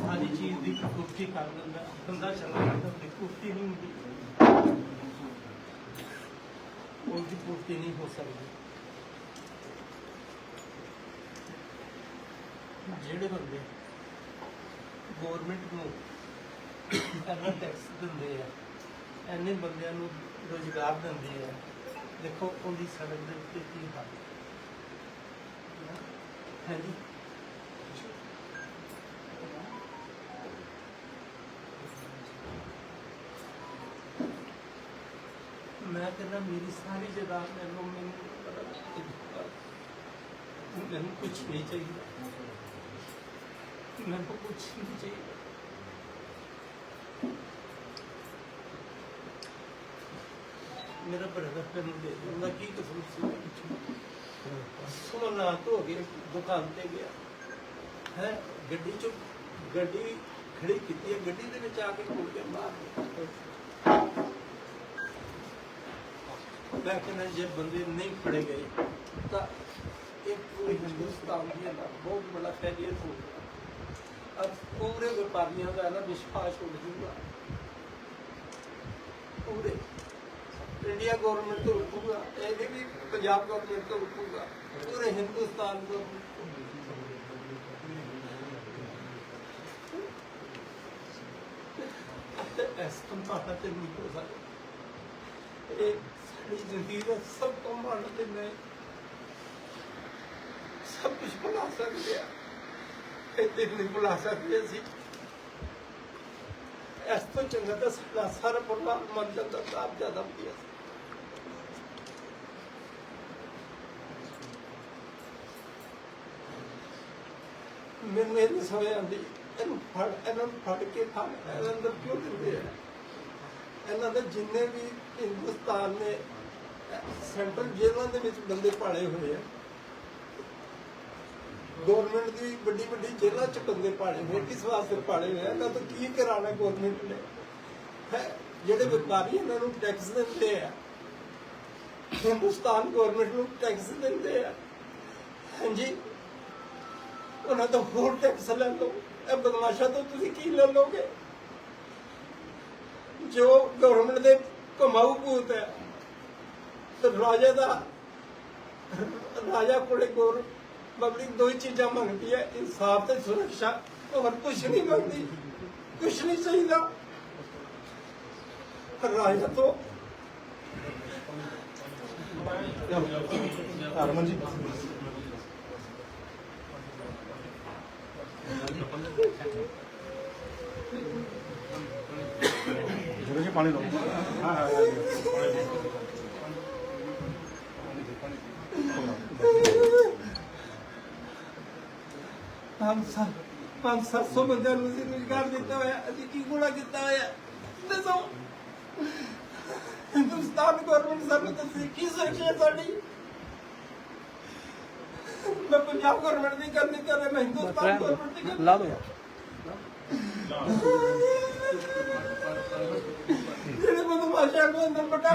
ਚੀਜ਼ ਦੀ ਪੂਰਤੀ ਕਰ ਦਿੰਦਾ, ਬੰਦਾ ਚਲਾ ਜਾਂਦਾ ਤੇ ਪੂਰਤੀ ਨਹੀਂ ਹੁੰਦੀ। ਉਹਦੀ ਪੂਰਤੀ ਨਹੀਂ ਹੋ ਸਕਦੀ। ਜਿਹੜੇ ਬੰਦੇ ਗਵਰਨਮੈਂਟ ਨੂੰ ਇੰਨਾ ਟੈਕਸ ਦਿੰਦੇ ਆ, ਐਨੇ ਬੰਦਿਆਂ ਨੂੰ ਰੋਜ਼ਗਾਰ ਦਿੰਦੇ ਆ, ਦੇਖੋ ਉਹਦੀ ਸੜਕ ਦੇ ਉੱਤੇ ਕੀ ਹਾਲ। ਹੈ ਜੀ? ਮੈਂ ਕਹਿੰਦਾ ਮੇਰੀ ਸਾਰੀ ਜਗ੍ਹਾ ਮੈਨੂੰ ਮੈਨੂੰ ਮੈਨੂੰ ਕੁਝ ਨਹੀਂ ਚਾਹੀਦਾ। ਮੈਨੂੰ ਕੁਝ ਨਹੀਂ ਚਾਹੀਦਾ। ਮੇਰਾ ਬਰਦਰ ਮੈਨੂੰ ਦੇ ਦਿੰਦਾ ਕੀ ਕਸੂਰ ਸੀ ਉਹਦੇ ਵਿੱਚ ਸੁਣ ਹੋ ਗਈ ਦੁਕਾਨ ਤੇ ਗਿਆ। ਹੈ? ਗੱਡੀ ਚ ਗੱਡੀ ਖੜੀ ਕੀਤੀ ਹੈ। ਗੱਡੀ ਦੇ ਵਿੱਚ ਆ ਕੇ ਖੋਲ ਕੇ ਮਾਰ ਦਿੱਤਾ। ਮੈਂ ਕਹਿੰਦਾ ਜੇ ਬੰਦੇ ਨਹੀਂ ਫੜੇ ਗਏ, ਤਾਂ ਇਹ ਪੂਰੇ ਹਿੰਦੁਸਤਾਨ ਦੀ ਨਾ, ਬਹੁਤ ਬੜਾ ਫੈਲਿਅਰ ਹੋ ਗਿਆ। ਅਬ ਪੂਰੇ ਵਪਾਰੀਆਂ ਦਾ ਨਾ ਵਿਸ਼ਵਾਸ ਉੱਡ ਜੂਗਾ। ਪੂਰੇ। ਇੰਡੀਆ ਗਵਰਨਮੈਂਟ ਤੋਂ ਰੁਕੂਗਾ ਇਹ ਵੀ ਪੰਜਾਬ ਗਵਰਨਮੈਂਟ ਤੋਂ ਰੁਕੂਗਾ ਪੂਰੇ ਹਿੰਦੁਸਤਾਨ ਤੋਂ ਇਸ ਤੋਂ ਮਾੜਾ ਤੇ ਨਹੀਂ ਹੋ ਸਕਦਾ। ਇਹ ਸਾਡੀ ਜ਼ਿੰਦਗੀ ਦਾ ਸਭ ਤੋਂ ਮਾੜਾ ਤੇ ਮੈਂ ਸਭ ਕੁਝ ਭੁਲਾ ਸਕਦੇ ਆ ਇਹ ਦਿਨ ਨਹੀਂ ਭੁਲਾ ਸਕਦੇ ਅਸੀਂ। ਇਸ ਤੋਂ ਚੰਗਾ ਤਾਂ ਸਾਡਾ ਸਾਰਾ ਪਰਿਵਾਰ ਮਰ ਜਾਂਦਾ ਤਾਂ ਆਪ ਜ਼ਿਆਦਾ ਵਧੀਆ ਸੀ ਮੈਨੂੰ ਇਹ ਨਹੀਂ ਸਮਝ ਆਉਂਦੀ, ਇਹਨੂੰ ਫੜ, ਇਹਨਾਂ ਨੂੰ ਫੜ ਕੇ ਥਾਂ ਇਹਨਾਂ ਅੰਦਰ ਕਿਉਂ ਦਿੰਦੇ ਆ? ਇਹਨਾਂ ਦੇ ਜਿੰਨੇ ਵੀ ਹਿੰਦੁਸਤਾਨ ਨੇ ਸੈਂਟਰਲ ਜੇਲ੍ਹਾਂ ਦੇ ਵਿੱਚ ਬੰਦੇ ਪਾਲੇ ਹੋਏ ਆ। ਗਵਰਨਮੈਂਟ ਦੀ ਵੱਡੀ ਵੱਡੀ ਜੇਲ੍ਹਾਂ ਚ ਬੰਦੇ ਪਾਲੇ ਹੋਏ, ਕਿਸ ਵਾਸਤੇ ਪਾੜੇ ਹੋਏ ਇਹਨਾਂ ਤੋਂ ਕੀ ਕਰਾਣਾ ਗਵਰਨਮੈਂਟ ਨੇ? ਜਿਹੜੇ ਵਪਾਰੀ ਇਹਨਾਂ ਨੂੰ ਟੈਕਸ ਦਿੰਦੇ ਆ। ਹਿੰਦੁਸਤਾਨ ਗਵਰਨਮੈਂਟ ਨੂੰ ਟੈਕਸ ਦਿੰਦੇ ਆ। ਹਾਂਜੀ। ਉਹਨਾਂ ਤੋਂ ਹੋਰ ਟੈਕਸ ਲੈ ਲਓ ਇਹ ਬਦਮਾਸ਼ਾ ਤੋਂ ਤੁਸੀਂ ਕੀ ਲੈ ਲੋਗੇ ਜੋ ਗਵਰਨਮੈਂਟ ਦੇ ਕਮਾਊ ਭੂਤ ਹੈ। ਤੇ ਰਾਜਾ ਦਾ, ਰਾਜਾ ਕੋਲੇ ਕੋਲ ਪਬਲਿਕ ਦੋ ਹੀ ਚੀਜ਼ਾਂ ਮੰਗਦੀ ਹੈ, ਇਨਸਾਫ ਤੇ ਸੁਰੱਖਿਆ। ਹੋਰ ਕੁਝ ਨਹੀਂ ਮੰਗਦੀ ਕੁਝ ਨਹੀਂ ਚਾਹੀਦਾ। ਰਾਜਾ ਤੋਂ ਹਰਮਨ ਜੀ। ਜੀ ਪਾਣੀ ਲਓ। ਹਾਂ ਹਾਂ ਪੰਜ ਸੱਤ ਪੰਜ ਸੱਤ ਸੌ ਬੰਦਿਆਂ ਨੂੰ ਅਸੀਂ ਰੁਜ਼ਗਾਰ ਦਿੱਤਾ ਹੋਇਆ ਅਸੀਂ ਕੀ ਗੁਣਾ ਕੀਤਾ ਹੋਇਆ? ਦੱਸੋ। ਹਿੰਦੁਸਤਾਨ ਗਵਰਨਮੈਂਟ ਸਾਨੂੰ ਦੱਸੇ ਕੀ ਸੁਰੱਖਿਆ ਸਾਡੀ? ਮੈਂ ਪੰਜਾਬ ਗਵਰਨਮੈਂਟ ਦੀ ਗੱਲ ਨਹੀਂ ਕਰ ਰਿਹਾ ਮੈਂ ਹਿੰਦੁਸਤਾਨ ਗਵਰਨਮੈਂਟ ਦੀ ਗੱਲ ਲਾ ਦੋ ਜਿਹੜੇ ਬਦਮਾਸ਼ਾਂ ਨੂੰ ਅੰਦਰ ਬਟਾ